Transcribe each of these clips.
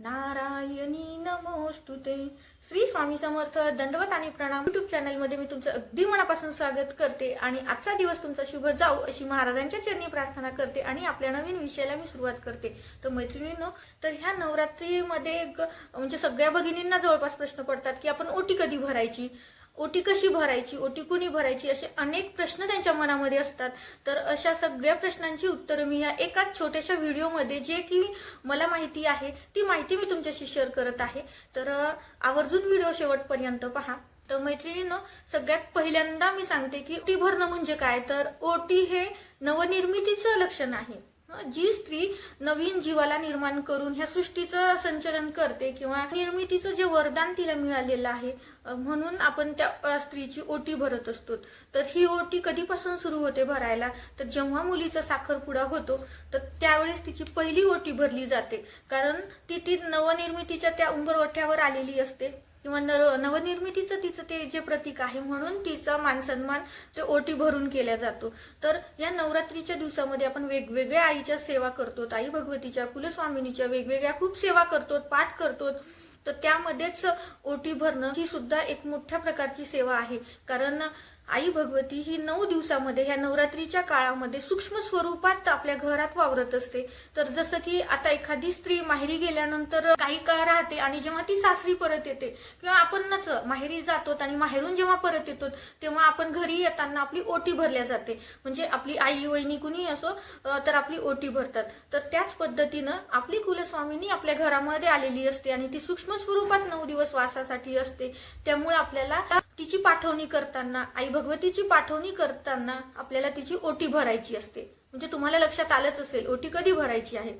नारायणी नमोस्तुते श्री स्वामी समर्थ दंडवत आणि प्रणाम. युट्यूब चॅनलमध्ये मी तुमचं अगदी मनापासून स्वागत करते आणि आजचा दिवस तुमचा शुभ जाऊ अशी महाराजांच्या चरणी प्रार्थना करते आणि आपल्या नवीन विषयाला मी सुरुवात करते. तर मैत्रिणींनो तर ह्या नवरात्रीमध्ये म्हणजे सगळ्या भगिनींना जवळपास प्रश्न पडतात की आपण ओटी कधी भरायची? ओटी कशी भरायची ओटी कुणी भरायची असे अनेक प्रश्न त्यांच्या मनामध्ये असतात. तर अशा सगळ्या प्रश्नांची उत्तरं मी या एकाच छोट्याशा व्हिडिओमध्ये जे की मला माहिती आहे ती माहिती मी तुमच्याशी शेअर करत आहे. तर आवर्जून व्हिडिओ शेवटपर्यंत पहा. तर मैत्रिणीनं सगळ्यात पहिल्यांदा मी सांगते की ओटी भरणं म्हणजे काय? तर ओटी हे नवनिर्मितीचं लक्षण आहे. जी स्त्री नवीन जीवाला निर्माण करून ह्या सृष्टीचं संचलन करते किंवा निर्मितीचं जे वरदान तिला मिळालेलं आहे म्हणून आपण त्या स्त्रीची ओटी भरत असतो. तर ही ओटी कधीपासून सुरू होते भरायला? तर जेव्हा मुलीचा साखरपुडा होतो तर त्यावेळेस तिची पहिली ओटी भरली जाते. कारण ती ती नवनिर्मितीच्या त्या उंबरवठ्यावर आलेली असते. किंवा नर नवनिर्मितीचं तिचं ते जे प्रतीक आहे म्हणून तिचा मानसन्मान ते ओटी भरून केला जातो. तर या नवरात्रीच्या दिवसामध्ये आपण वेगवेगळ्या आईच्या सेवा करतो आई भगवतीच्या कुलस्वामिनीच्या वेगवेगळ्या खूप सेवा करतो पाठ करतो तर त्यामध्येच ओटी भरणं ही सुद्धा एक मोठ्या प्रकारची सेवा आहे. कारण आई भगवती ही नऊ दिवसामध्ये ह्या नवरात्रीच्या काळामध्ये सूक्ष्म स्वरूपात आपल्या घरात वावरत असते. तर जसं की आता एखादी स्त्री माहेरी गेल्यानंतर काही काळ राहते आणि जेव्हा ती सासरी परत येते किंवा आपणच माहेरी जातो आणि माहेरून जेव्हा परत येतो तेव्हा आपण घरी येताना आपली ओटी भरल्या जाते. म्हणजे आपली आई वहिनी कुणी असो तर आपली ओटी भरतात. तर त्याच पद्धतीनं आपली कुलस्वामिनी आपल्या घरामध्ये आलेली असते आणि ती सूक्ष्म स्वरूपात नऊ दिवस वासासाठी असते. त्यामुळे आपल्याला तिची पाठवणी करताना आई भगवतीची पाठवणी करताना आपल्याला तिची ओटी भरायची असते. म्हणजे तुम्हाला लक्षात आलंच असेल ओटी कधी भरायची आहे?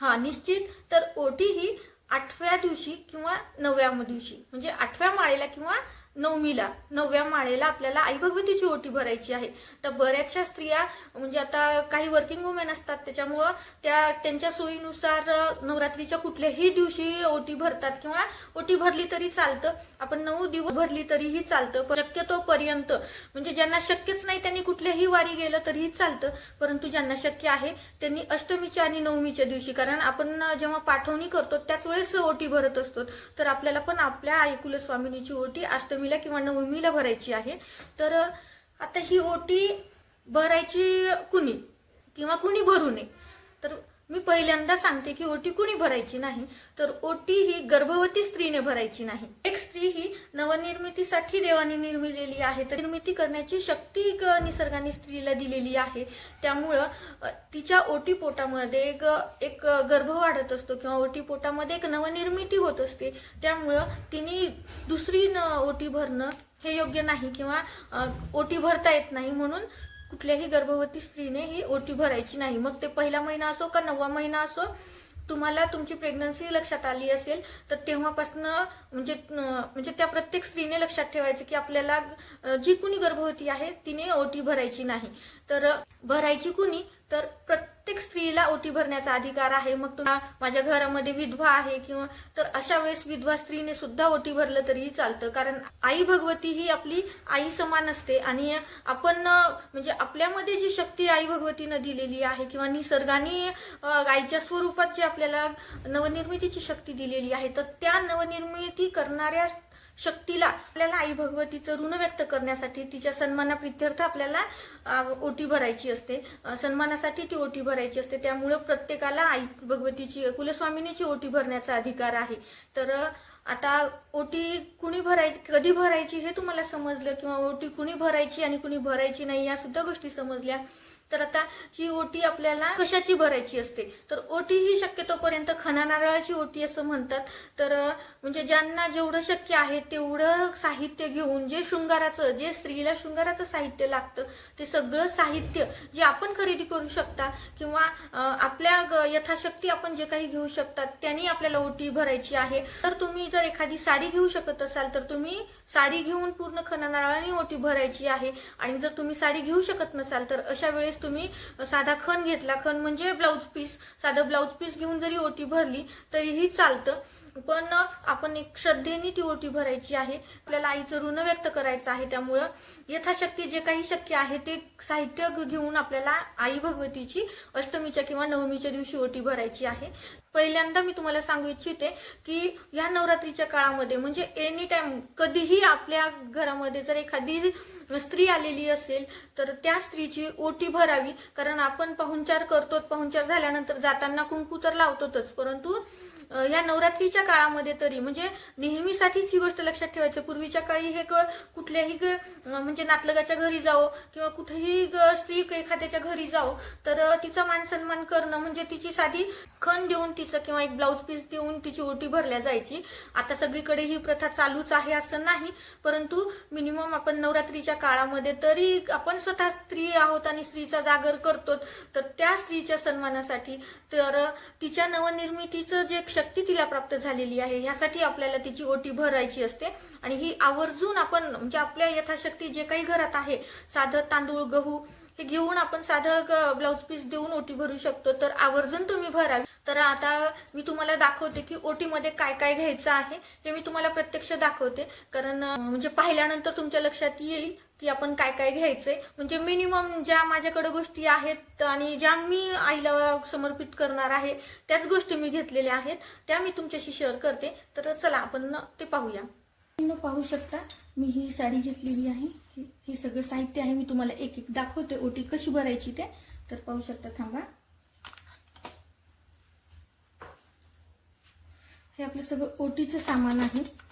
हा निश्चित तर ओटी ही आठव्या दिवशी किंवा नवव्या दिवशी. म्हणजे आठव्या माळेला किंवा नवमीला नवव्या माळेला आपल्याला आई भगवतीची ओटी भरायची आहे. तर बऱ्याचशा स्त्रिया म्हणजे आता काही वर्किंग वुमेन असतात त्याच्यामुळं त्या त्यांच्या सोयीनुसार नवरात्रीच्या कुठल्याही दिवशी ओटी भरतात किंवा ओटी भरली तरी चालतं. आपण नऊ दिवस भरली तरीही चालतं. पण शक्यतो पर्यंत म्हणजे ज्यांना शक्यच नाही त्यांनी कुठल्याही वारी गेलं तरीही चालतं. परंतु ज्यांना शक्य आहे त्यांनी अष्टमीच्या आणि नवमीच्या दिवशी कारण आपण जेव्हा पाठवणी करतो त्याच वेळेस ओटी भरत असतो. तर आपल्याला पण आपल्या आई कुलस्वामिनीची ओटी अष्टमीला किंवा नवमीला भरायची आहे तर आता ही ओटी भरायची कुणी? किंवा कुणी भरू नये? तर मी पहिल्यांदा सांगते की ओटी कुणी भरायची नाही तर ओटी ही गर्भवती स्त्रीने भरायची नाही. एक स्त्री ही नवनिर्मितीसाठी देवाने निर्मिलेली आहे तर निर्मिती करण्याची शक्ती निसर्गाने स्त्रीला दिलेली आहे. त्यामुळं तिच्या ओटी पोटामध्ये एक एक गर्भ वाढत असतो किंवा ओटी पोटामध्ये एक नवनिर्मिती होत असते. त्यामुळं तिने दुसरी न ओटी भरणं हे योग्य नाही किंवा ओटी भरता येत नाही म्हणून कुठल्याही गर्भवती स्त्रीने ही ओटी भरायची नाही. मग ते पहिला महिना असो का नववा महिना असो तुम्हाला तुमची प्रेग्नन्सी लक्षात आली असेल तर तेव्हापासनं म्हणजे म्हणजे त्या प्रत्येक स्त्रीने लक्षात ठेवायचं की आपल्याला जी कुणी गर्भवती आहे तिने ओटी भरायची नाही. तर भरायची कुणी? तर प्रत्येक स्त्रीला ओटी भरण्याचा अधिकार आहे. मग तुम्हाला माझ्या घरामध्ये विधवा आहे किंवा तर अशा वेळेस विधवा स्त्रीने सुद्धा ओटी भरलं तरीही चालतं. कारण आई भगवती ही आपली आई समान असते आणि आपण म्हणजे आपल्यामध्ये जी शक्ती आई भगवतीनं दिलेली आहे किंवा निसर्गाने गायच्या स्वरूपात जी आपल्याला नवनिर्मितीची शक्ती दिलेली आहे तर त्या नवनिर्मिती करणाऱ्या शक्तीला आपल्याला आई भगवतीचं ऋण व्यक्त करण्यासाठी तिच्या सन्माना प्रित्यर्थ आपल्याला ओटी भरायची असते. सन्मानासाठी ती ओटी भरायची असते. त्यामुळं प्रत्येकाला आई भगवतीची कुलस्वामिनीची ओटी भरण्याचा अधिकार आहे. तर आता ओटी कुणी भरायची कधी भरायची हे तुम्हाला समजलं किंवा ओटी कुणी भरायची आणि कुणी भरायची नाही या सुद्धा गोष्टी समजल्या. तर आता ही ओटी आपल्याला कशाची भरायची असते? तर ओटी ही शक्यतोपर्यंत खना नारळाची ओटी असं म्हणतात. तर म्हणजे ज्यांना जेवढं शक्य आहे तेवढं साहित्य घेऊन जे शृंगाराचं जे स्त्रीला शृंगाराचं साहित्य लागतं ते सगळं साहित्य जे आपण खरेदी करू शकता किंवा आपल्या ग- यथाशक्ती आपण जे काही घेऊ शकतात त्यांनी आपल्याला ओटी भरायची आहे. तर तुम्ही जर एखादी साडी घेऊ शकत असाल तर तुम्ही साडी घेऊन पूर्ण खना नारळाने ओटी भरायची आहे. आणि जर तुम्ही साडी घेऊ शकत नसाल तर अशा वेळेस तुम्ही साधा खण घेतला. खण म्हणजे ब्लाऊज पीस साधं ब्लाऊज पीस घेऊन जरी ओटी भरली तरीही चालतं. पण आपण एक श्रद्धेने ती ओटी भरायची आहे. आपल्याला आईचं ऋण व्यक्त करायचं आहे. त्यामुळं यथाशक्ती जे काही शक्य आहे ते साहित्य घेऊन आपल्याला आई भगवतीची अष्टमीच्या किंवा नवमीच्या दिवशी ओटी भरायची आहे. पहिल्यांदा मी तुम्हाला सांगू इच्छिते की ह्या नवरात्रीच्या काळामध्ये म्हणजे एनी टाइम कधीही आपल्या घरामध्ये जर एखादी स्त्री आलेली असेल तर त्या स्त्रीची ओटी भरावी. कारण आपण पाहुणचार करतो पाहुणचार झाल्यानंतर जाताना कुंकू तर लावतोच परंतु या नवरात्रीच्या काळामध्ये तरी म्हणजे नेहमीसाठीच ही गोष्ट लक्षात ठेवायची. पूर्वीच्या काळी हे क- कुठल्याही ग- म्हणजे नातलगाच्या घरी जाओ किंवा कुठेही ग- स्त्री एखाद्याच्या घरी जाओ तर तिचा मान सन्मान करणं म्हणजे तिची साधी खण देऊन तिचं किंवा एक ब्लाऊज पीस देऊन तिची ओटी भरल्या जायची. आता सगळीकडे ही प्रथा चालूच आहे असं नाही परंतु मिनिमम आपण नवरात्रीच्या काळामध्ये तरी आपण स्वतः स्त्री आहोत आणि स्त्रीचा जागर करतो तर त्या स्त्रीच्या सन्मानासाठी तर तिच्या नवनिर्मितीचं जे शक्ती तिला प्राप्त झालेली आहे. ह्यासाठी आपल्याला तिची ओटी भरायची असते. आणि ही आवर्जून आपण म्हणजे आपल्या यथाशक्ती जे काही घरात आहे साधं तांदूळ गहू हे घेऊन आपण साधं ब्लाऊज पीस देऊन ओटी भरू शकतो. तर आवर्जून तुम्ही भरावी. तर आता मी तुम्हाला दाखवते की ओटीमध्ये काय काय घ्यायचं आहे हे मी तुम्हाला प्रत्यक्ष दाखवते. कारण म्हणजे पाहिल्यानंतर तुमच्या लक्षात येईल. की आपण काय काय घ्यायचंय. म्हणजे मिनिमम ज्या माझ्याकडे गोष्टी आहेत आणि ज्या मी आईला समर्पित करणार आहे त्याच गोष्टी मी घेतलेल्या आहेत. त्या मी तुमच्याशी शेअर करते. तर चला आपण ते पाहूया. तुम्ही पाहू शकता मी ही साडी घेतलेली आहे. ही- हे सगळं साहित्य आहे. मी तुम्हाला एक एक दाखवते. ओटी कशी भरायची ते. तर पाहू शकता थांबा. हे आपलं सगळं ओटीचं सामान आहे.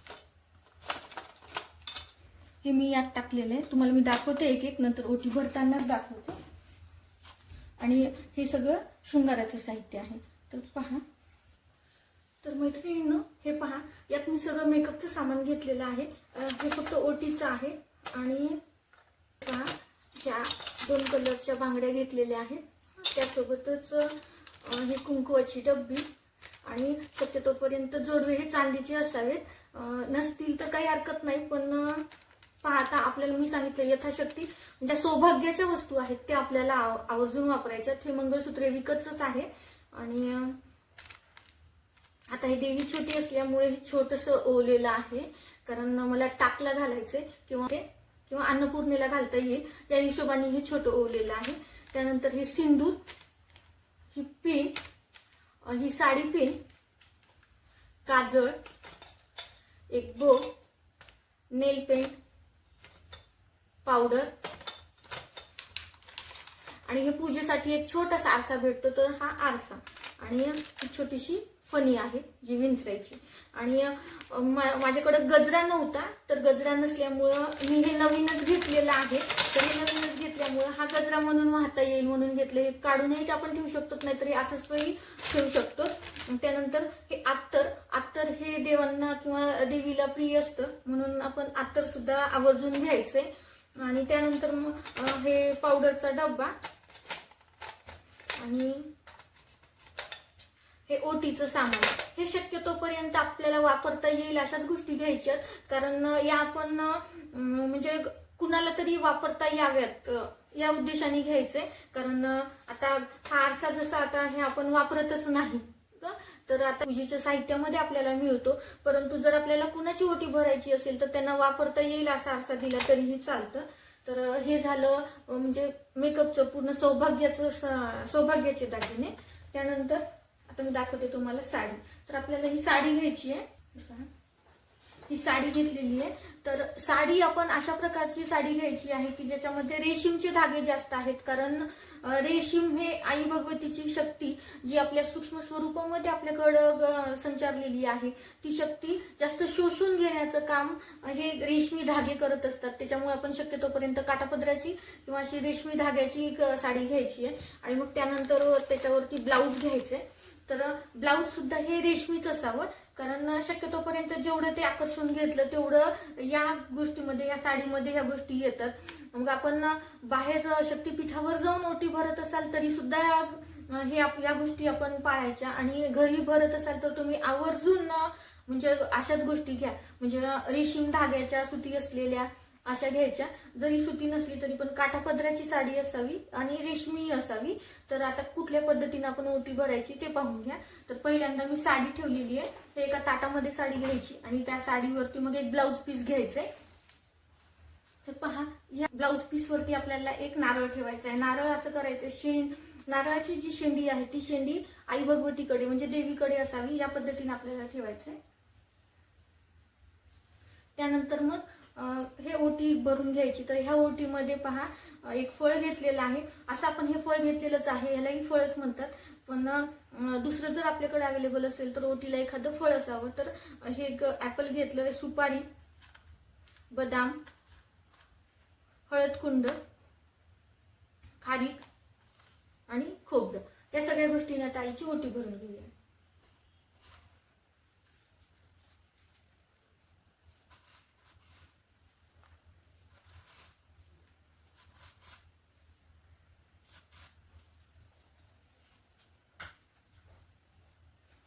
हे मी यात टाकलेलं आहे. तुम्हाला मी दाखवते एक एक नंतर ओटी भरतानाच दाखवते. आणि हे सगळं शृंगाराचं साहित्य आहे. तर पहा. तर मैत्रिणीनं हे पहा. यात मी सगळं मेकअपचं सामान घेतलेलं आहे. हे फक्त ओटीचं आहे. आणि पहा ह्या दोन कलरच्या बांगड्या घेतलेल्या आहेत. त्यासोबतच हे कुंकुवाची डब्बी. आणि शक्यतोपर्यंत जोडवे हे चांदीचे असावेत. नसतील तर काही हरकत नाही पण पाहता आपल्याला मी सांगितलं यथाशक्ती ज्या सौभाग्याच्या वस्तू आहेत त्या आपल्याला आव- आवर्जून वापरायच्यात हे मंगळसूत्र विकतच आहे. आणि आता ही देवी छोटी असल्यामुळे हे छोटस ओलेलं आहे. कारण मला टाकला घालायचंय किंवा ते किंवा अन्नपूर्णेला घालता येईल. या हिशोबाने हे छोटं ओलेलं आहे. त्यानंतर हे सिंदूर ही पिन ही साडी पिन काजळ एक बो नेल पेंट पावडर. आणि हे पूजेसाठी एक छोटासा आरसा भेटतो तर हा आरसा. आणि छोटीशी फणी आहे जी विंचरायची. आणि माझ्याकडे गजरा नव्हता तर गजरा नसल्यामुळं मी हे नवीनच घेतलेलं आहे. तर हे नवीनच घेतल्यामुळं हा गजरा म्हणून वाहता येईल म्हणून घेतलं. हे काढूनही आपण ठेवू शकतो नाहीतरी असंचही ठेवू शकतो. त्यानंतर हे अत्तर. आत्तर हे देवांना किंवा देवीला प्रिय असतं म्हणून आपण आत्तर सुद्धा आवर्जून घ्यायचंय. आणि त्यानंतर मग हे पावडरचा डब्बा. आणि हे ओटीचं सामान. हे शक्यतोपर्यंत आपल्याला वापरता येईल अशाच गोष्टी घ्यायच्यात. कारण या आपण म्हणजे कुणाला तरी वापरता याव्यात या उद्देशाने घ्यायचंय. कारण आता हा आरसा जसा आता हे आपण वापरतच नाही. तर आता पूजेच्या साहित्यामध्ये आपल्याला मिळतो. परंतु जर आपल्याला कुणाची ओटी भरायची असेल तर त्यांना वापरता येईल असा आरसा दिला तरीही चालतं. तर हे झालं म्हणजे मेकअपचं पूर्ण सौभाग्याचं सौभाग्याचे दागिने. त्यानंतर आता मी दाखवते तुम्हाला साडी. तर आपल्याला ही साडी घ्यायची आहे. ही साडी घेतलेली आहे. तर साडी आपण अशा प्रकारची साडी घ्यायची आहे की ज्याच्यामध्ये रेशीमचे धागे जास्त आहेत. कारण रेशीम हे आई भगवतीची शक्ती जी आपल्या सूक्ष्म स्वरूपामध्ये आपल्याकडं संचारलेली आहे. ती शक्ती जास्त शोषून घेण्याचं काम हे रेशमी धागे करत असतात. त्याच्यामुळे आपण शक्यतोपर्यंत काटापदराची किंवा अशी रेशमी धाग्याची साडी घ्यायची आहे. आणि मग त्यानंतर त्याच्यावरती ब्लाऊज घ्यायचे. तर ब्लाऊज सुद्धा हे रेशमीच असावं. कारण शक्यतोपर्यंत जेवढं ते आकर्षून घेतलं तेवढं या गोष्टीमध्ये या साडीमध्ये ह्या गोष्टी येतात. मग आपण बाहेर शक्तीपीठावर जाऊन ओटी भरत असाल तरी सुद्धा या- हे या गोष्टी आपण पाळायच्या. आणि घरी भरत असाल तर तुम्ही आवर्जून म्हणजे अशाच गोष्टी घ्या. म्हणजे रेशीम धाग्याच्या सुती असलेल्या अशा घ्यायच्या. जरी सुती नसली तरी पण काठापदराची साडी असावी आणि रेशमी असावी. तर आता कुठल्या पद्धतीने आपण ओटी भरायची ते पाहून घ्या. तर पहिल्यांदा मी साडी ठेवलेली आहे. तर एका ताटामध्ये साडी घ्यायची आणि त्या साडीवरती मग एक ब्लाऊज पीस घ्यायचंय. तर पहा या ब्लाऊज पीस वरती आपल्याला एक नारळ ठेवायचा आहे नारळ असं करायचं शेण. नारळाची जी शेंडी आहे ती शेंडी आई भगवतीकडे म्हणजे देवीकडे असावी या पद्धतीने आपल्याला ठेवायचं आहे त्यानंतर मग हे ओटी भरून घ्यायची. तर ह्या ओटीमध्ये पहा एक फळ घेतलेलं आहे. असं आपण हे फळ घेतलेलंच आहे ह्यालाही फळच म्हणतात. पण दुसरं जर आपल्याकडे अवेलेबल असेल तर ओटीला एखादं फळ असावं. तर हे ऍपल घेतलं सुपारी बदाम हळदकुंड खारीक आणि खोबरं. या सगळ्या गोष्टींना ताईची ओटी भरून घेऊया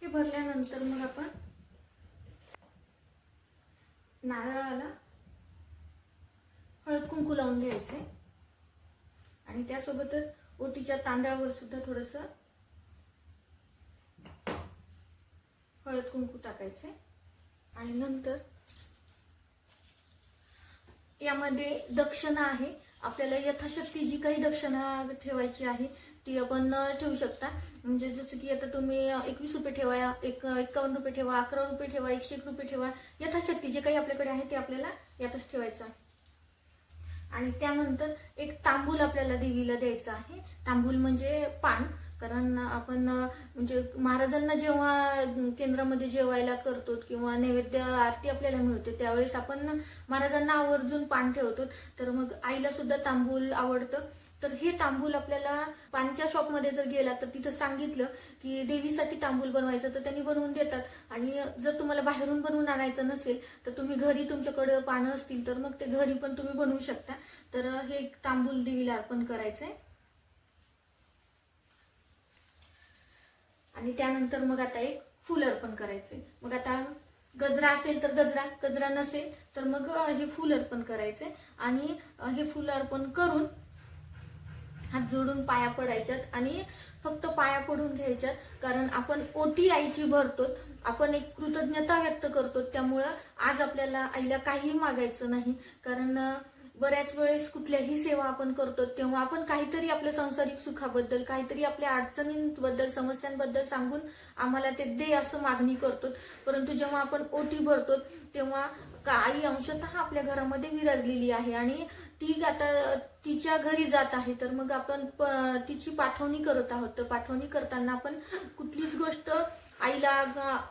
हे भरल्यानंतर मग आपण? नारळाला हळद कुंकू लावून घ्यायचे. आणि त्यासोबतच ओटीच्या तांदळावर सुद्धा थोडस हळद कुंकू टाकायचे. आणि नंतर यामध्ये दक्षिणा आहे. आपल्याला यथाशक्ती जी काही दक्षिणा ठेवायची आहे ती आपण ठेवू शकता. म्हणजे जसं की आता तुम्ही एकवीस रुपये ठेवा एक एकावन्न रुपये ठेवा अकरा रुपये ठेवा एकशे एक रुपये ठेवा यथाशक्ती जे काही आपल्याकडे आहे ते आपल्याला यातच ठेवायचं आहे. आणि त्यानंतर एक तांबूल आपल्याला देवीला द्यायचं आहे. तांबूल म्हणजे पान कारण आपण म्हणजे महाराजांना जेव्हा केंद्रामध्ये जेवायला करतो किंवा नैवेद्य आरती आपल्याला मिळते त्यावेळेस आपण महाराजांना आवर्जून पान ठेवतो. तर मग आईला सुद्धा तांबूल आवडतं. तर हे तांबूल आपल्याला पानच्या शॉपमध्ये जर गेला तर तिथं सांगितलं की देवीसाठी तांबूल बनवायचं तर त्यांनी बनवून देतात. आणि जर तुम्हाला बाहेरून बनवून आणायचं नसेल तर तुम्ही घरी तुमच्याकडे पानं असतील तर मग ते घरी पण तुम्ही बनवू शकता. तर हे एक तांबूल देवीला अर्पण करायचंय. आणि त्यानंतर मग आता एक फुल अर्पण करायचंय. मग आता गजरा असेल तर गजरा गजरा नसेल तर मग हे फुल अर्पण करायचंय. आणि हे फुल अर्पण करून हात जोडून पाया पडायच्यात आणि फक्त पाया पडून घ्यायच्यात. कारण आपण ओटी आईची भरतो आपण एक कृतज्ञता व्यक्त करतो त्यामुळं आज आपल्याला आईला काहीही मागायचं नाही. कारण बऱ्याच वेळेस कुठल्याही सेवा आपण करतो तेव्हा आपण काहीतरी आपल्या संसारिक सुखाबद्दल काहीतरी आपल्या अडचणींबद्दल समस्यांबद्दल सांगून आम्हाला ते दे असं मागणी करतो परंतु जेव्हा आपण ओटी भरतो तेव्हा का- आई अंशतः आपल्या घरामध्ये विराजलेली आहे. आणि ती आता तिच्या घरी जात आहे तर मग आपण प- तिची पाठवणी करत आहोत. तर पाठवणी करताना आपण कुठलीच गोष्ट आईला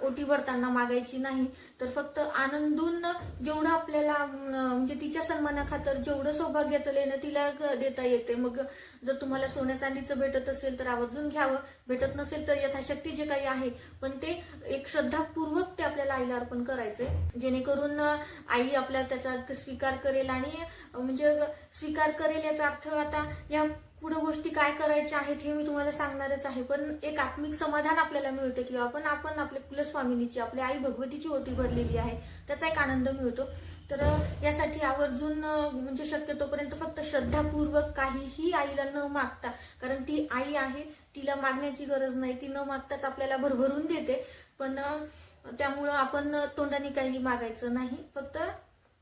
ओटी भरताना मागायची नाही. तर फक्त आनंदून जेवढं आपल्याला म्हणजे तिच्या सन्मानाखातर जेवढं सौभाग्याचं लेणं तिला देता येते. मग जर तुम्हाला सोन्या चांदीचं भेटत असेल तर आवर्जून घ्यावं. भेटत नसेल तर यथाशक्ती जे काही आहे पण ते एक श्रद्धापूर्वक ते आपल्याला आईला अर्पण करायचंय जेणेकरून आई आपल्या त्याचा स्वीकार करेल आणि म्हणजे स्वीकार करेल याचा अर्थ आता या पुढे गोष्टी काय करायच्या आहेत हे मी तुम्हाला सांगणारच आहे. पण एक आत्मिक समाधान आपल्याला मिळतं की आपण आपण आपल्या कुलस्वामिनीची आपल्या आई भगवतीची ओटी भरलेली आहे. त्याचा एक आनंद मिळतो. तर यासाठी आवर्जून म्हणजे शक्यतोपर्यंत फक्त श्रद्धापूर्वक काहीही आईला न मागता कारण ती आई आहे तिला मागण्याची गरज नाही ती न मागताच आपल्याला भरभरून देते. पण त्यामुळं आपण तोंडाने काही मागायचं नाही. फक्त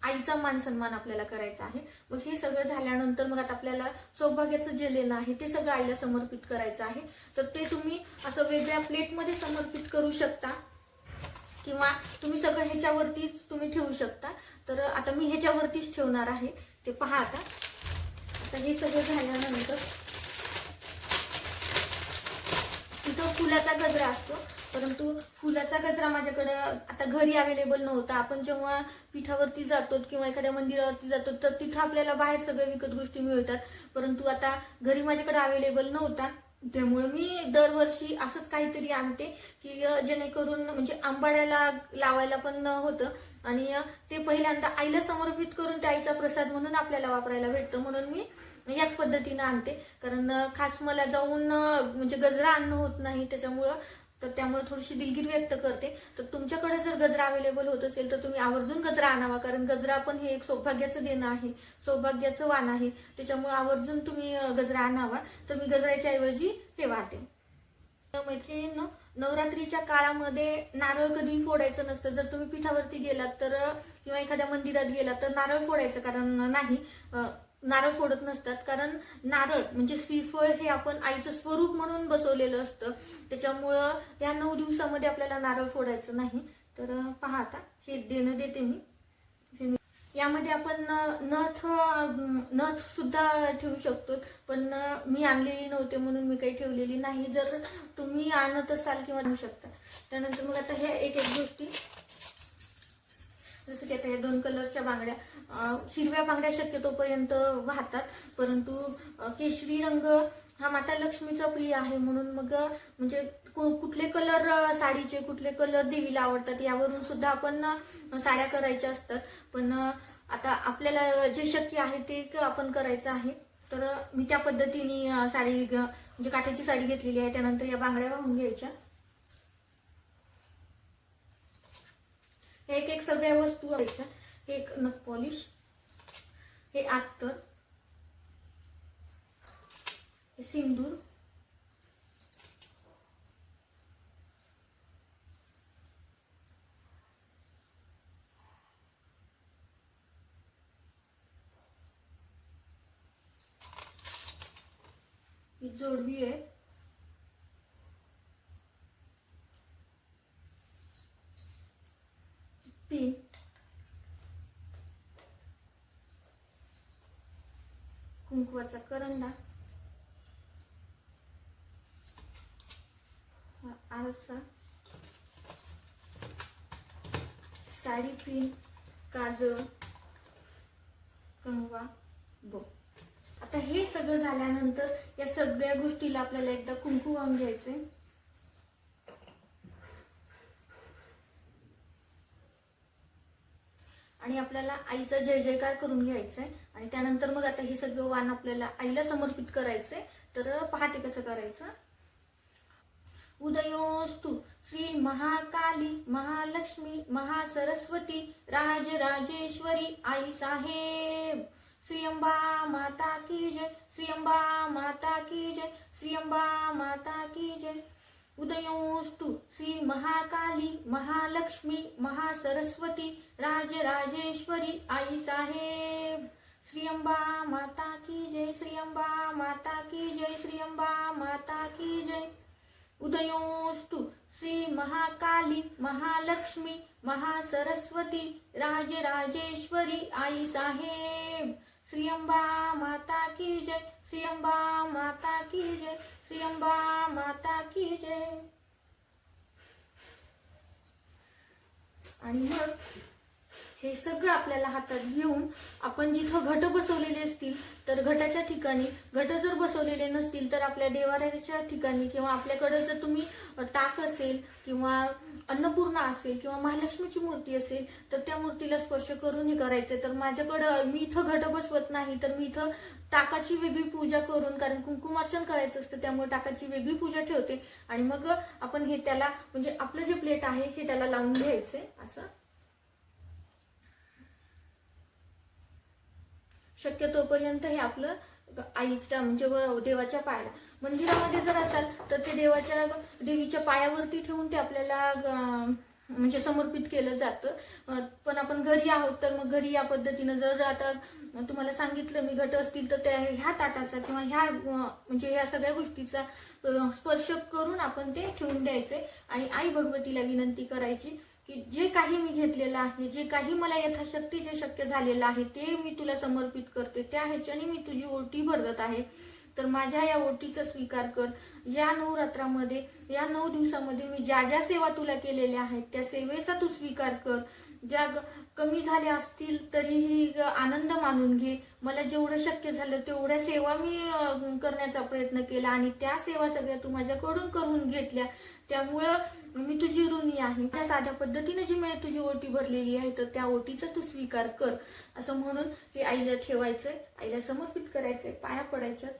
आईचा मान सन्मान आपल्याला करायचा आहे. मग हे सगळं झाल्यानंतर मग आता आपल्याला सौभाग्याचं जे लेणं आहे ते सगळं आईला समर्पित करायचं आहे. तर ते तुम्ही असं वेगळ्या प्लेटमध्ये समर्पित करू शकता. किंवा तुम्ही सगळं ह्याच्यावरतीच तुम्ही ठेवू शकता. तर आता मी ह्याच्यावरतीच ठेवणार आहे. ते पहा आता. आता हे सगळं झाल्यानंतर तिथं फुलाचा गजरा असतो. परंतु फुलाचा गजरा माझ्याकडे आता घरी अवेलेबल नव्हता. आपण जेव्हा पीठावरती जातो किंवा एखाद्या मंदिरावरती जातो तर तिथं आपल्याला बाहेर सगळ्या विकत गोष्टी मिळतात. परंतु आता घरी माझ्याकडे अवेलेबल नव्हता. त्यामुळे मी दरवर्षी असंच काहीतरी आणते की जेणेकरून म्हणजे आंबाड्याला लावायला पण होतं. आणि ते पहिल्यांदा आईला समर्पित करून त्या आईचा प्रसाद म्हणून आपल्याला वापरायला भेटतं. म्हणून मी याच पद्धतीनं आणते. कारण खास मला जाऊन म्हणजे गजरा आणणं होत नाही. त्याच्यामुळं तर त्यामुळे थोडीशी दिलगिरी व्यक्त करते. तर तुमच्याकडे जर गजरा अवेलेबल होत असेल तर तुम्ही आवर्जून गजरा आणावा. कारण गजरा पण हे एक सौभाग्याचं देणं आहे. सौभाग्याचं वाण आहे. त्याच्यामुळे आवर्जून तुम्ही गजरा आणावा. तर मी गजऱ्याच्या ऐवजी हे वाहते. मैत्रिणींनो नवरात्रीच्या काळामध्ये नारळ कधीही फोडायचं नसतं. जर तुम्ही पीठावरती गेलात तर किंवा एखाद्या मंदिरात गेलात तर नारळ फोडायचं. कारण नाही नारळ फोडत नसतात. कारण नारळ म्हणजे श्रीफळ हे आपण आईचं स्वरूप म्हणून बसवलेलं असतं. त्याच्यामुळं या नऊ दिवसामध्ये आपल्याला नारळ फोडायचं नाही. तर पहा आता. हे देणं देते मी. यामध्ये आपण नथ नथ सुद्धा ठेवू शकतो. पण मी आणलेली नव्हते म्हणून मी काही ठेवलेली नाही. जर तुम्ही आणत असाल किंवा आणू शकता. त्यानंतर मग आता ह्या एक एक गोष्टी. जसं की आता या दोन कलरच्या बांगड्या हिरव्या बांगड्या शक्यतोपर्यंत वाहतात. परंतु केशरी रंग हा माता लक्ष्मीचा प्रिय आहे. म्हणून मग म्हणजे कुठले कलर साडीचे कुठले कलर देवीला आवडतात यावरून सुद्धा आपण साड्या करायच्या असतात. पण आता आपल्याला जे शक्य आहे ते क- आपण करायचं आहे. तर मी त्या पद्धतीने साडी ग- म्हणजे काठ्याची साडी घेतलेली आहे. त्यानंतर या बांगड्या वाहून घ्यायच्या. हे एक एक सगळ्या वस्तू व्हायच्या हे एक नख पॉलिश. हे आत्तर. हे सिंदूर. जोडवी आहे पिन कुंकवाचा करंडा. आरसा. साडी पिन काजळ कंगवा बो. आता हे सगळं झाल्यानंतर या सगळ्या गोष्टीला आपल्याला एकदा कुंकू वाहून घ्यायचे आणि आपल्याला आईचा जय जयकार करून घ्यायचा आहे आणि त्यानंतर मग आता हे सगळं वाण आपल्याला आईला समर्पित करायचंय. तर पहाते कसं करायचं. उदयोस्तु श्री महाकाली महालक्ष्मी महासरस्वती राजराजेश्वरी आई साहेब. श्री अंबा माता की जय श्री अंबा माता की जय श्री अंबा माता की जय. उदयोस्तु श्री महाकाली महालक्ष्मी महासरस्वती राजराजेश्वरी आई साहेब। श्री अंबा माता की जय। श्री अंबा माता की जय। श्री अंबा माता की जय। उदयोस्तु श्री महाकाली महालक्ष्मी महासरस्वती राजराजेश्वरी आई साहेब। श्री अंबा माता की जय. श्री अंबा माता की जय. श्री अंबा माता की जय. आणि मग हे सगळं आपल्याला हातात घेऊन आपण जिथं घट बसवलेले असतील तर घटाच्या ठिकाणी घट जर बसवलेले नसतील तर आपल्या देवाऱ्याच्या ठिकाणी किंवा आपल्याकडे जर तुम्ही टाक असेल किंवा अन्नपूर्णा असेल किंवा महालक्ष्मीची मूर्ती असेल तर त्या मूर्तीला स्पर्श करून हे करायचं. तर माझ्याकडं मी इथं घट बसवत नाही तर मी इथं टाकाची वेगळी पूजा करून कारण कुंकुमार्चन करायचं असतं त्यामुळे टाकाची वेगळी पूजा ठेवते. आणि मग आपण हे त्याला म्हणजे आपलं जे प्लेट आहे हे त्याला लावून घ्यायचंय असं. शक्यतोपर्यंत हे आपलं आईच्या म्हणजे व देवाच्या पायाला. मंदिरामध्ये जर असाल तर ते देवाच्या देवीच्या पायावरती ठेवून ते आपल्याला म्हणजे समर्पित केलं जातं. पण आपण घरी आहोत तर मग घरी या पद्धतीनं जर आता तुम्हाला सांगितलं मी घट असतील तर त्या ह्या ताटाचा किंवा ह्या म्हणजे ह्या सगळ्या गोष्टीचा स्पर्श करून आपण ते ठेवून द्यायचे. आणि आई भगवतीला विनंती करायची की जे काही मी घेतलेलं आहे जे काही मला यथाशक्ती जे शक्य झालेलं आहे ते मी तुला समर्पित करते. त्या ह्याच्याने मी तुझी ओटी भरत आहे. तर माझ्या या ओटीचा स्वीकार कर. या नवरात्रामध्ये या नऊ दिवसामध्ये मी ज्या ज्या सेवा तुला केलेल्या आहेत त्या सेवेचा तू स्वीकार कर. ज्या ग- कमी झाल्या असतील तरीही आनंद मानून घे. मला जेवढं शक्य झालं तेवढ्या सेवा मी करण्याचा प्रयत्न केला आणि त्या सेवा सगळ्या तू माझ्याकडून करून घेतल्या. त्यामुळं मी तुझी ऋणी आहे. त्या साध्या पद्धतीने जी मी तुझी ओटी भरलेली आहे तर त्या ओटीचा तू स्वीकार कर. असं म्हणून हे आईला ठेवायचंय आईला समर्पित करायचंय पाया पडायच्या.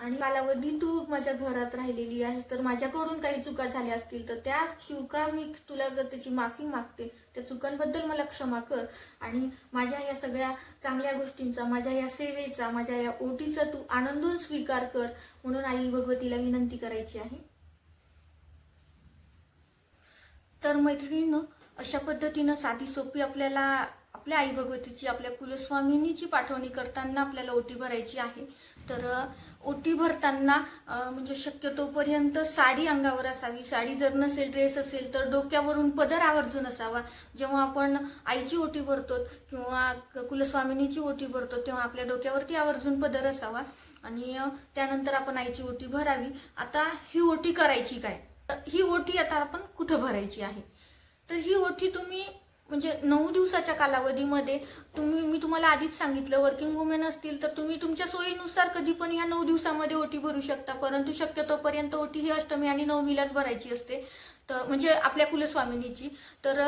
आणि कालावधी तू माझ्या घरात राहिलेली आहेस तर माझ्याकडून काही चुका झाल्या असतील तर त्या चुका मी तुला त्याची माफी मागते. त्या चुकांबद्दल मला क्षमा कर. आणि माझ्या या सगळ्या चांगल्या गोष्टींचा माझ्या या सेवेचा माझ्या या ओटीचा तू आनंदून स्वीकार कर म्हणून आई भगवतीला विनंती करायची आहे. तर मैत्रिणीनं अशा पद्धतीनं साधी सोपी आपल्याला आपल्या आई भगवतीची आपल्या कुलस्वामिनीची पाठवणी करताना आपल्याला ओटी भरायची आहे. तर ओटी भरताना म्हणजे शक्यतोपर्यंत साडी अंगावर असावी. साडी जर नसेल ड्रेस असेल तर डोक्यावरून पदर आवर्जून असावा. जेव्हा आपण आईची ओटी भरतो किंवा कुलस्वामिनीची ओटी भरतो तेव्हा आपल्या डोक्यावरती आवर्जून पदर असावा. आणि त्यानंतर आपण आईची ओटी भरावी. आता ही ओटी करायची काय? तर ही ओटी आता आपण कुठं भरायची आहे? तर ही ओटी तुम्ही म्हणजे नऊ दिवसाच्या कालावधीमध्ये तुम्ही मी तुम्हाला आधीच सांगितलं वर्किंग वुमेन असतील तर तुम्ही तुमच्या सोयीनुसार कधी पण या नऊ दिवसामध्ये ओटी भरू शकता. परंतु शक्यतोपर्यंत ओटी ही अष्टमी आणि नवमीलाच भरायची असते. तर म्हणजे आपल्या कुलस्वामिनीची. तर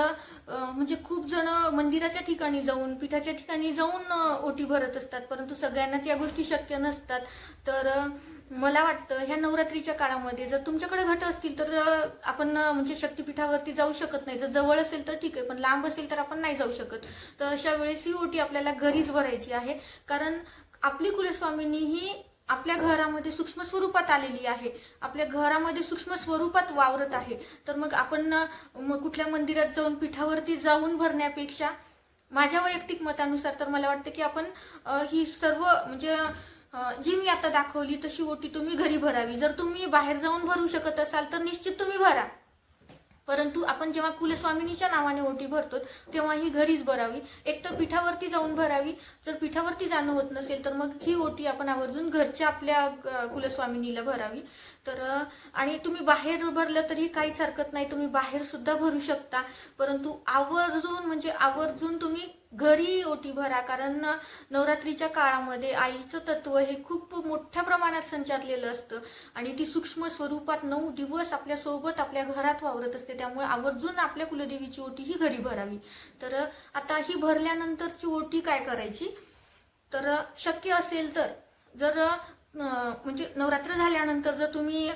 म्हणजे खूप जण मंदिराच्या ठिकाणी जाऊन पीठाच्या ठिकाणी जाऊन ओटी भरत असतात. परंतु सगळ्यांनाच या गोष्टी शक्य नसतात. तर मला वाटतं ह्या नवरात्रीच्या काळामध्ये जर तुमच्याकडे घट असतील तर आपण म्हणजे शक्तिपीठावरती जाऊ शकत नाही. जर जवळ असेल तर ठीक आहे पण लांब असेल तर आपण नाही जाऊ शकत. तर अशा वेळेस ही ओटी आपल्याला घरीच भरायची आहे. कारण आपली कुलस्वामींनी ही आपल्या घरामध्ये सूक्ष्म स्वरूपात आलेली आहे. आपल्या घरामध्ये सूक्ष्म स्वरूपात वावरत आहे. तर मग आपण मग कुठल्या मंदिरात जाऊन पीठावरती जाऊन भरण्यापेक्षा माझ्या वैयक्तिक मतानुसार तर मला वाटतं की आपण ही सर्व म्हणजे जी मी आता दाखवली तशी ओटी तुम्ही घरी भरावी. जर तुम्ही बाहेर जाऊन भरू शकत असाल तर निश्चित तुम्ही भरा. परंतु आपण जेव्हा कुलस्वामिनीच्या नावाने ओटी भरतो तेव्हा ही घरीच भरावी. एक तर पिठावरती जाऊन भरावी. जर पिठावरती जाणं होत नसेल तर मग ही ओटी आपण आवर्जून घरच्या आपल्या कुलस्वामिनीला भरावी. तर आणि तुम्ही बाहेर भरलं तरी काहीच हरकत नाही. तुम्ही बाहेर सुद्धा भरू शकता. परंतु आवर्जून म्हणजे आवर्जून तुम्ही घरी ओटी भरा कारण नवरात्रीच्या काळामध्ये आईचं तत्व हे खूप मोठ्या प्रमाणात संचारलेलं असतं. आणि ती सूक्ष्म स्वरूपात नऊ दिवस आपल्यासोबत आपल्या घरात वावरत असते. त्यामुळे आवर्जून आपल्या कुलदेवीची ओटी ही घरी भरावी. तर आता ही भरल्यानंतरची ओटी काय करायची? तर शक्य असेल तर जर म्हणजे नवरात्र झाल्यानंतर जर तुम्ही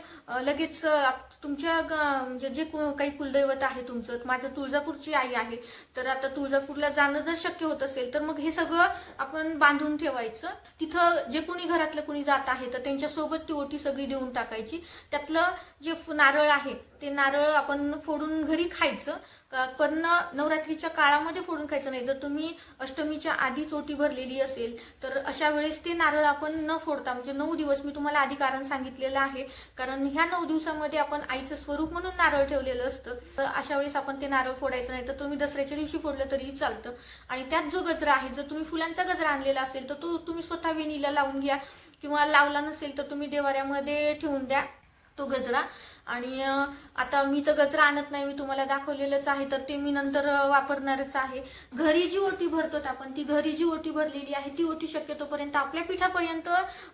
लगेच आप- तुमच्या म्हणजे जे को- काही कुलदैवत आहे तुमचं माझं तुळजापूरची आई आहे तर आता तुळजापूरला जाणं जर शक्य होत असेल तर मग हे सगळं आपण बांधून ठेवायचं. तिथं जे कोणी घरातलं कोणी जात आहे तर त्यांच्यासोबत ती ओटी सगळी देऊन टाकायची. त्यातलं जे नारळ आहे ते नारळ आपण फोडून घरी खायचं. का- पण नवरात्रीच्या काळामध्ये फोडून खायचं नाही. जर तुम्ही अष्टमीच्या आधी चोटी भरलेली असेल तर अशा वेळेस ते नारळ आपण न फोडता म्हणजे नऊ दिवस मी तुम्हाला आधी कारण सांगितलेलं आहे. कारण ह्या नऊ दिवसामध्ये आपण आईचं स्वरूप म्हणून नारळ ठेवलेलं असतं. तर अशा वेळेस आपण ते नारळ फोडायचं नाही. तर तुम्ही दसऱ्याच्या दिवशी फोडलं तरीही चालतं. आणि त्यात जो गजरा आहे जर तुम्ही फुलांचा गजरा आणलेला असेल तर तो तुम्ही स्वतः वेणीला लावून घ्या. किंवा लावला नसेल तर तुम्ही देवाऱ्यामध्ये ठेवून द्या. तो गजरा. आणि आता मी तर गजरा आणत नाही मी तुम्हाला दाखवलेलंच आहे तर ते मी नंतर वापरणारच आहे. घरी जी ओटी भरतो आपण ती घरी जी ओटी भरलेली आहे ती ओटी शक्यतोपर्यंत आपल्या पिठापर्यंत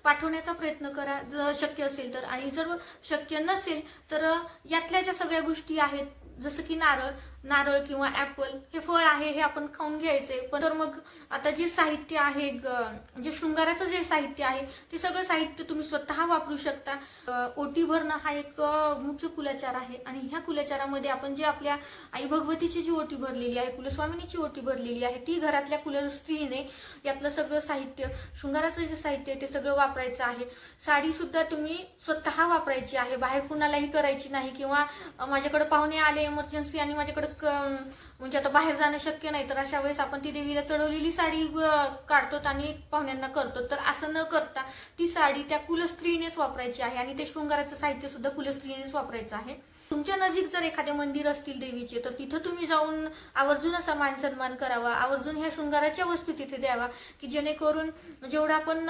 पाठवण्याचा प्रयत्न करा जर शक्य असेल तर. आणि जर शक्य नसेल तर यातल्या ज्या सगळ्या गोष्टी आहेत जसं की नारळ नारळ किंवा ऍपल हे फळ आहे हे आपण खाऊन घ्यायचे. पण तर मग आता जे साहित्य आहे ग- जे शृंगाराचं जे साहित्य आहे ते सगळं साहित्य तुम्ही स्वतः वापरू शकता. ओटी भरणं हा एक मुख्य कुलाचार आहे. आणि ह्या कुलाचारामध्ये आपण जे आपल्या आई भगवतीची जी ओटी भरलेली आहे कुलस्वामिनीची ओटी भरलेली आहे ती घरातल्या कुलस्त्रीने यातलं सगळं साहित्य शृंगाराचं जे साहित्य आहे ते सगळं वापरायचं आहे. साडी सुद्धा तुम्ही स्वतः वापरायची आहे. बाहेर कुणालाही करायची नाही किंवा माझ्याकडे पाहुणे आले इमर्जन्सी आणि माझ्याकडे म्हणजे आता बाहेर जाणं शक्य नाही तर अशा वेळेस आपण ती देवीला चढवलेली साडी काढतो आणि पाहुण्यांना करतो. तर असं न करता ती साडी त्या कुलस्त्रीनेच वापरायची आहे आणि ते शृंगाराचं साहित्य सुद्धा कुलस्त्रीनेच वापरायचं आहे. तुमच्या नजीक जर एखादे मंदिर असतील देवीचे तर तिथं तुम्ही जाऊन आवर्जून असा मान सन्मान करावा आवर्जून ह्या शृंगाराच्या वस्तू तिथे द्यावा की जेणेकरून जेवढं आपण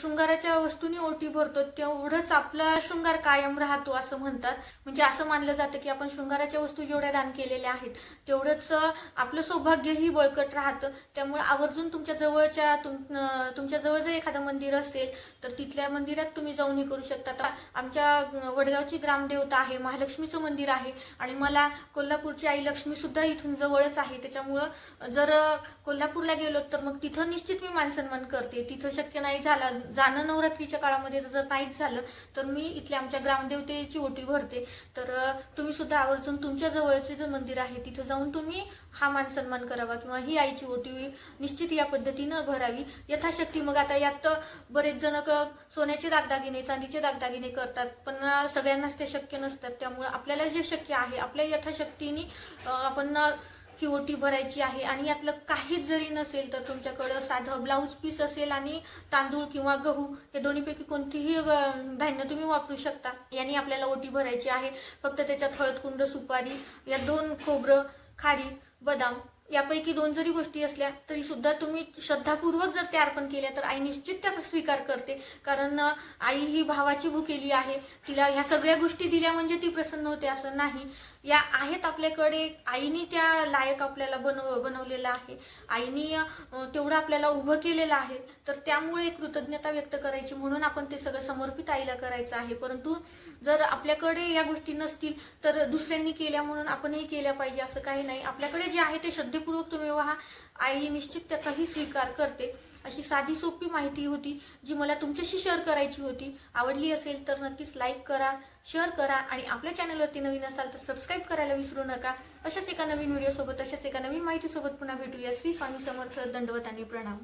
शृंगाराच्या वस्तूंनी ओटी भरतो तेवढंच आपला शृंगार कायम राहतो असं म्हणतात. म्हणजे असं मानलं जातं की आपण शृंगाराच्या वस्तू जेवढ्या दान केलेल्या आहेत तेवढंच आपलं सौभाग्यही बळकट राहतं. त्यामुळे आवर्जून तुमच्या जवळच्या तुम तुमच्या जवळ जर एखादं मंदिर असेल तर तिथल्या मंदिरात तुम्ही जाऊन हे करू शकता. आमच्या वडगावची ग्रामदेवता आहे महालक्ष्मीचं मंदिर आहे आणि मला कोल्हापूरची आई लक्ष्मी सुद्धा इथून जवळच आहे. त्याच्यामुळं जर कोल्हापूरला गेलो तर मग तिथं निश्चित मी मानसन्मान करते. तिथं शक्य नाही झाला जाणं नवरात्रीच्या काळामध्ये जर नाहीच झालं तर मी इथल्या आमच्या ग्रामदेवतेची ओटी भरते. तर तुम्ही सुद्धा आवर्जून तुमच्या जवळचे जे मंदिर आहे तिथं जाऊन तुम्ही हा मान सन्मान करावा किंवा ही आईची ओटी निश्चित या पद्धतीनं भरावी. यथाशक्ती मग आता यात बरेच जण क- सोन्याचे दागदागिने चांदीचे दागदागिने करतात पण सगळ्यांनाच ते शक्य नसतात. त्यामुळे आपल्याला जे शक्य आहे आपल्या यथाशक्तीने आपण ही ओटी भरायची आहे. आणि यातलं काहीच जरी नसेल तर तुमच्याकडं साधं ब्लाऊज पीस असेल आणि तांदूळ किंवा गहू हे दोन्हीपैकी कोणतीही धान्य तुम्ही वापरू शकता. याने आपल्याला ओटी भरायची आहे. फक्त त्याच्यात हळद कुंड सुपारी या दोन खोबरं खारी बदाम यापैकी दोन जरी गोष्टी असल्या तरी सुद्धा तुम्ही श्रद्धापूर्वक जर त्या अर्पण केल्या तर आई निश्चित त्याचा स्वीकार करते. कारण आई ही भावाची भुकेली आहे. तिला ह्या सगळ्या गोष्टी दिल्या म्हणजे ती प्रसन्न होते असं नाही. या आहेत आपल्याकडे आईने त्या लायक आपल्याला बनव बनवलेलं आहे. आईने तेवढं आपल्याला उभं केलेलं आहे. तर त्यामुळे कृतज्ञता व्यक्त करायची म्हणून आपण ते सगळं समर्पित आईला करायचं आहे. परंतु जर आपल्याकडे या गोष्टी नसतील तर दुसऱ्यांनी केल्या म्हणून आपणही केल्या पाहिजे असं काही नाही. आपल्याकडे जे आहे ते पूर्वक तुम्ही व्हा. आई निश्चित त्याचाही स्वीकार करते. अशी साधी सोपी माहिती होती जी मला तुमच्याशी शेअर करायची होती. आवडली असेल तर नक्कीच लाईक करा शेअर करा आणि आपल्या चॅनलवरती नवीन असाल तर सबस्क्राईब करायला विसरू नका. अशाच एका नवीन व्हिडिओसोबत अशाच एका नवीन माहितीसोबत पुन्हा भेटूया. श्री स्वामी समर्थ दंडवत आणि प्रणाम.